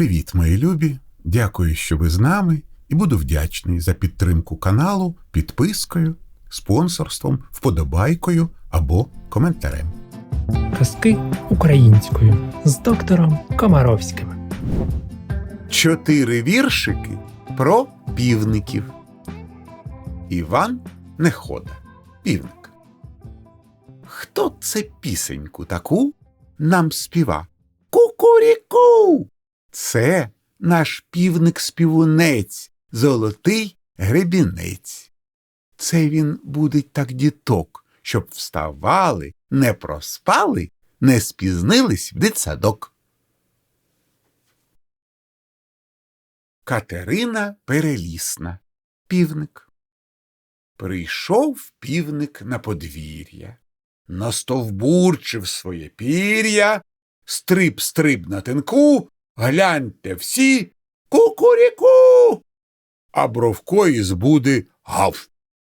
Привіт, мої любі! Дякую, що ви з нами, і буду вдячний за підтримку каналу підпискою, спонсорством, вподобайкою або коментарем. Казки українською з доктором Комаровським. Чотири віршики про півників. Іван Нехода. Півник. Хто це пісеньку таку нам співа? Кукуріку. Це наш півник-співунець, золотий гребінець. Це він будить так діток, щоб вставали, не проспали, не спізнились в дитсадок. Катерина Перелісна. Півник. Прийшов півник на подвір'я, настовбурчив своє пір'я, стриб-стриб на тинку, гляньте всі кукуріку. А Бровко із буди гав.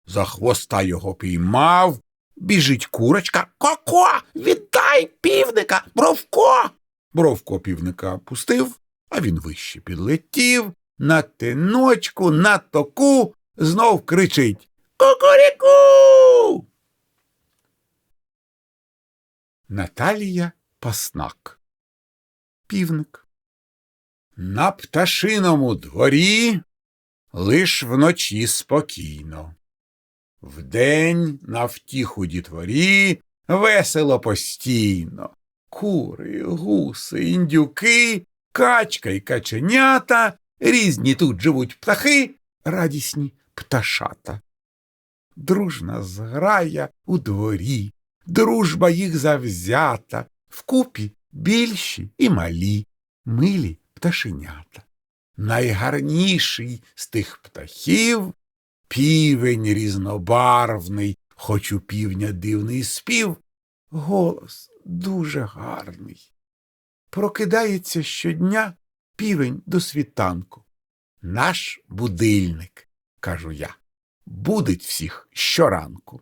За хвоста його піймав, біжить курочка. Коко, віддай півника, Бровко. Бровко півника пустив, а він вище підлетів, на тиночку, на току, знов кричить Кукуріку. Наталія Паснак. Півник. На пташиному дворі лиш вночі спокійно. Вдень на втіху дітворі весело постійно. Кури, гуси, індюки, качка й каченята, різні тут живуть птахи, радісні пташата. Дружна зграя у дворі, дружба їх завзята, вкупі більші і малі, милі пташенята. Найгарніший з тих птахів півень різнобарвний, хоч у півня дивний спів, голос дуже гарний. Прокидається щодня півень до світанку. Наш будильник, кажу я, будить всіх щоранку.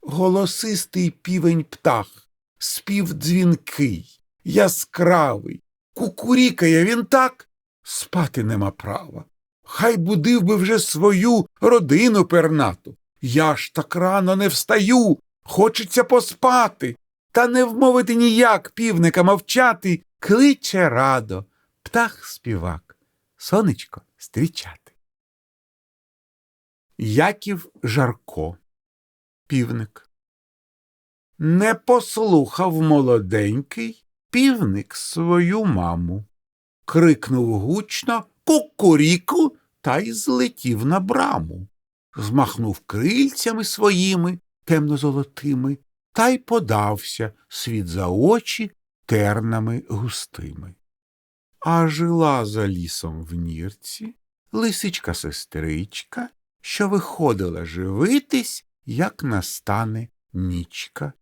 Голосистий півень птах, спів дзвінкий, яскравий, кукурікає він так, спати нема права. Хай будив би вже свою родину пернату. Я ж так рано не встаю, хочеться поспати, та не вмовити ніяк півника мовчати, кличе радо, птах співак, сонечко стрічати. Яків Жарко, півник. Не послухав молоденький півник свою маму. Крикнув гучно кукуріку та й злетів на браму. Змахнув крильцями своїми темно-золотими та й подався світ за очі тернами густими. А жила за лісом в нірці лисичка сестричка, що виходила живитись, як настане нічка.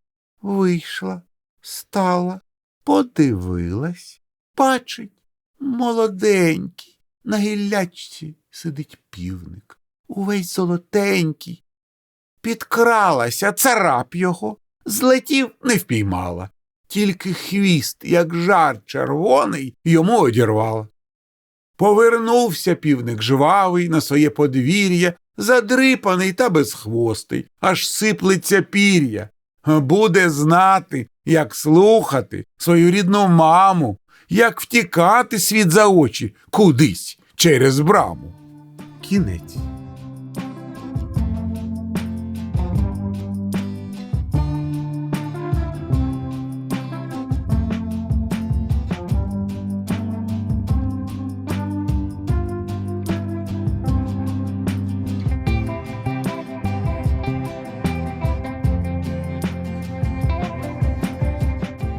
Вийшла, стала, подивилась, бачить, молоденький, на гіллячці сидить півник, увесь золотенький. Підкралася, царап його, злетів, не впіймала, тільки хвіст, як жар червоний, йому одірвала. Повернувся півник жвавий на своє подвір'я, задрипаний та безхвостий, аж сиплеться пір'я. Буде знати, як слухати свою рідну маму, як втікати світ за очі кудись через браму. Кінець.